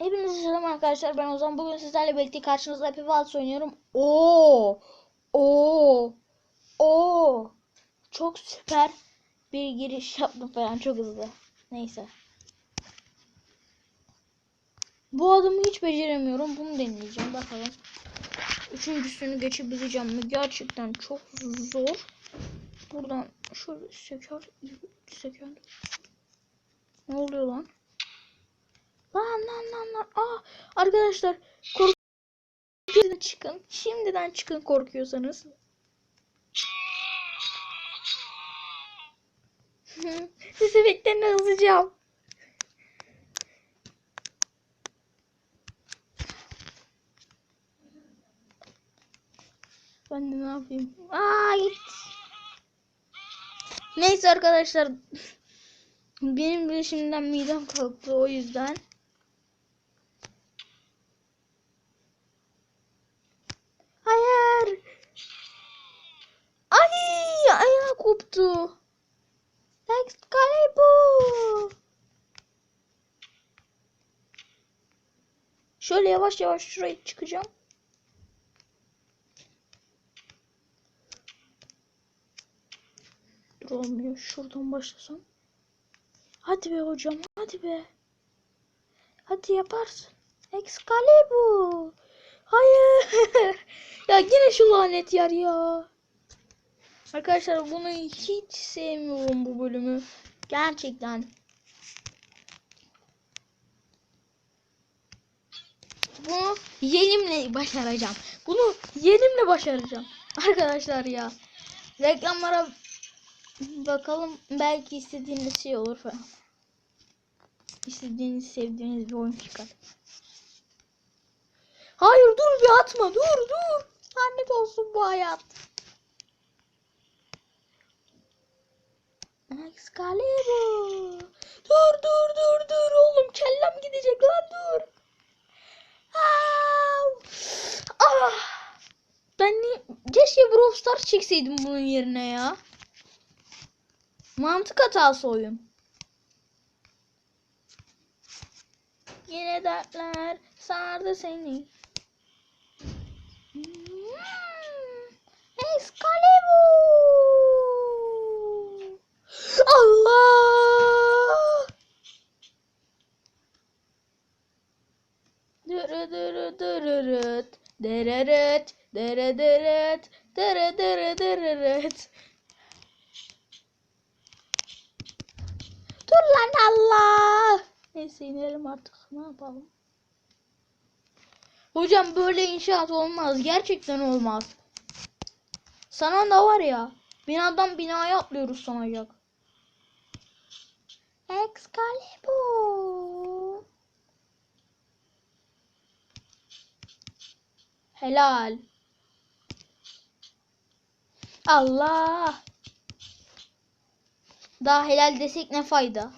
Hepinize selam arkadaşlar. Ben Ozan. Bugün sizlerle birlikte karşınızda Happy Wheels oynuyorum. Oo! Oo! Oo! Çok süper bir giriş yaptım falan. Çok hızlı. Neyse. Bu adımı hiç beceremiyorum. Bunu deneyeceğim. Bakalım. Üçüncüsünü geçebileceğim mi? Gerçekten çok zor. Buradan şöyle söker. Söker. Ne oluyor lan? Lan lan lan lan. Aa, arkadaşlar korkuyorsanız çıkın. Şimdiden çıkın korkuyorsanız. Sizi beklerini hızlıcam. Ben de ne yapayım? Aa git. Neyse arkadaşlar. Benim bile şimdiden midem kalktı o yüzden. Hayır. Ay koptu. Excalibur. Şöyle yavaş yavaş şuraya çıkacağım. Dur olmuyor. Şuradan başlasam. Hadi be hocam. Hadi be. Hadi yaparsın. Excalibur. Hayır. ya yine şu lanet yer ya. Arkadaşlar bunu hiç sevmiyorum bu bölümü. Gerçekten. Bunu yerimle başaracağım. Bunu yerimle başaracağım. Arkadaşlar ya. Reklamlara bakalım belki istediğiniz şey olur falan. İstediğiniz sevdiğiniz bir oyun çıkar. Hayır dur bir atma dur dur. Lanet olsun bu hayat. Excalibur. Dur dur dur dur oğlum kellem gidecek lan dur. Au. Ah. Ben ni keşke Brawl Stars çekseydim bunun yerine ya. Mantık hatası oyun. Yine dertler sardı seni. Dırırıt. Dur lan Allah. Neyse inelim artık. Ne yapalım? Hocam böyle inşaat olmaz. Gerçekten olmaz. Sana da var ya. Binadan binaya atlıyoruz sanacak. Excalibur. Helal. Allah. Daha helal desek ne fayda?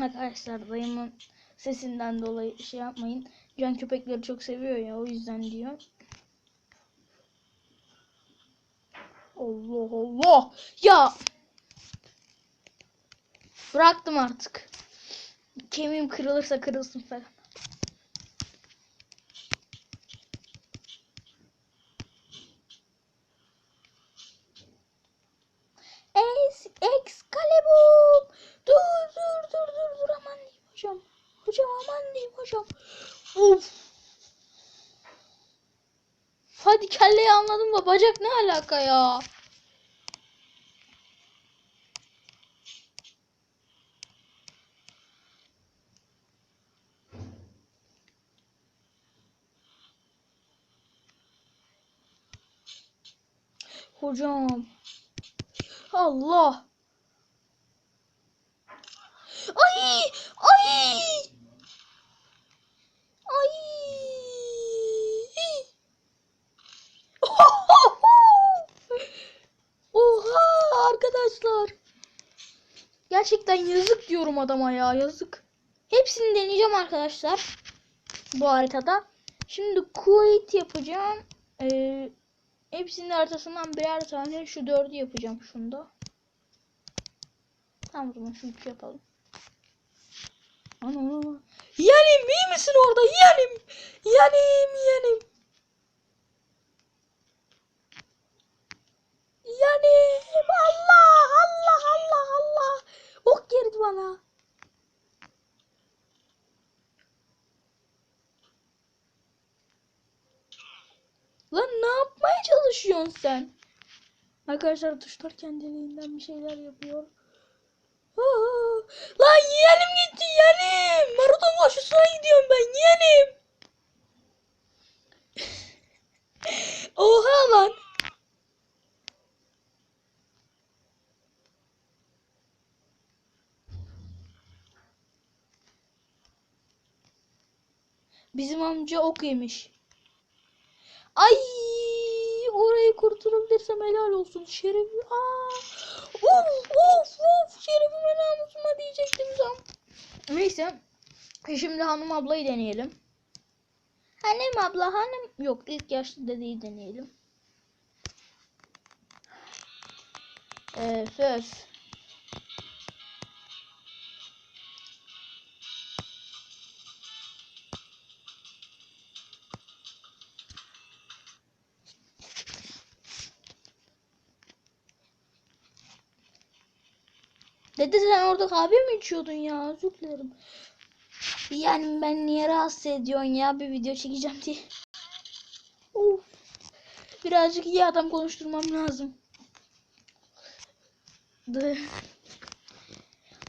Arkadaşlar dayımın sesinden dolayı şey yapmayın. Can köpekleri çok seviyor ya o yüzden diyor. Allah Allah. Ya. Bıraktım artık. Kemiğim kırılırsa kırılsın falan. Es Excalibur. Dur dur dur dur dur aman diyeyim hocam. Hocam aman diyeyim hocam. Of. Hadi kelleyi anladım da bacak ne alaka ya? Hocam. Allah. Ay! Ay! Ay! Oha arkadaşlar. Gerçekten yazık diyorum adama ya yazık. Hepsini deneyeceğim arkadaşlar. Bu haritada. Şimdi quit yapacağım. Ee, hepsinin ortasından birer tane şu dördü yapacağım şunda. Tamam o zaman şu üçü yapalım. Ana. Yeğenim iyi misin orada? Yeğenim. Yeğenim yeğenim. Yeğenim. Allah Allah Allah Allah. Ok girdi bana. Lan ne yapmaya çalışıyorsun sen? Arkadaşlar tuşlar kendiliğinden bir şeyler yapıyor. Aa, lan yeğenim gitti yeğenim. Maradona koşusuna gidiyorum ben yeğenim. Oha lan. Bizim amca ok yemiş. Ay orayı kurtulabilirsem helal olsun. Şeref. Aa, of of of şerefime namusuma diyecektim tam. Neyse. Şimdi hanım ablayı deneyelim. Hanım abla hanım. Yok ilk yaşlı dedeyi deneyelim. Ee, söz. Dede sen orada kahve mi içiyordun ya? Özür dilerim. Yani ben niye rahatsız ediyorsun ya bir video çekeceğim diye. Of. Birazcık iyi adam konuşturmam lazım.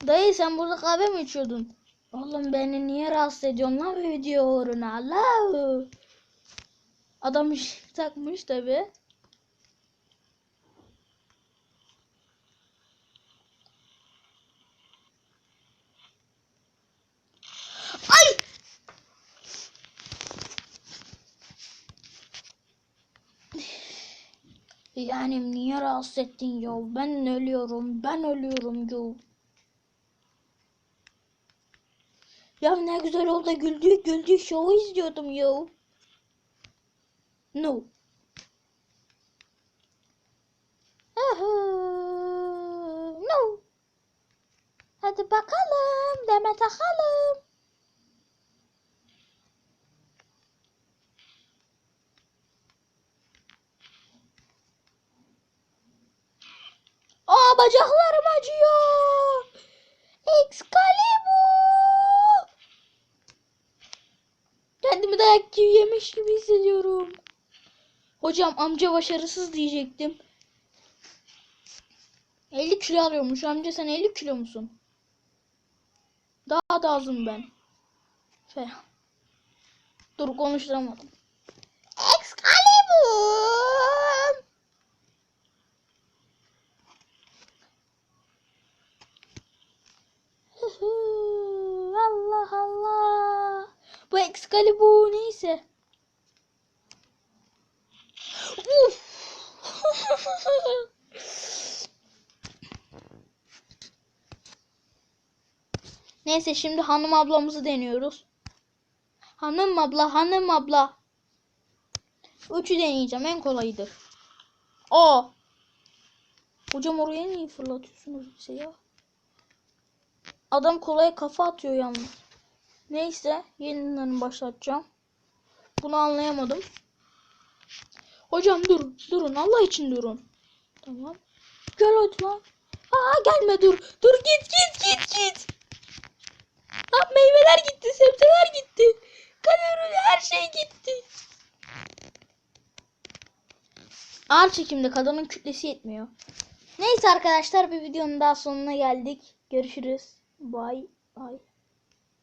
Dayı. Sen burada kahve mi içiyordun? Oğlum beni niye rahatsız ediyorsun lan bu video uğruna Allah. Adam takmış tabi. Ay! Yani niye rahatsız ettin ya? Ben ölüyorum. Ben ölüyorum ya. Ya ne güzel oldu güldük güldük şovu izliyordum ya. No. No. Hadi bakalım deme takalım. Aa bacaklarım acıyor. Excalibur. Kendimi dayak gibi yemiş gibi hissediyorum. Hocam amca başarısız diyecektim. 50 kilo alıyormuş. Amca sen 50 kilo musun? Daha da azım ben. Fe. Dur konuşturamadım. Excalibur. Hıhı, Allah Allah. Bu Excalibur neyse. Uf. Neyse şimdi hanım ablamızı deniyoruz. Hanım abla, hanım abla. Üçü deneyeceğim en kolayıdır. O. Hocam oraya niye fırlatıyorsunuz bize ya? Adam kolaya kafa atıyor yalnız. Neyse yeniden başlatacağım. Bunu anlayamadım. Hocam durun. Durun. Allah için durun. Tamam. Gel hadi. Aa gelme dur. Dur git git git git. Lan meyveler gitti. Sebzeler gitti. Kalori her şey gitti. Ağır çekimde kadının kütlesi yetmiyor. Neyse arkadaşlar bir videonun daha sonuna geldik. Görüşürüz. Bye bye.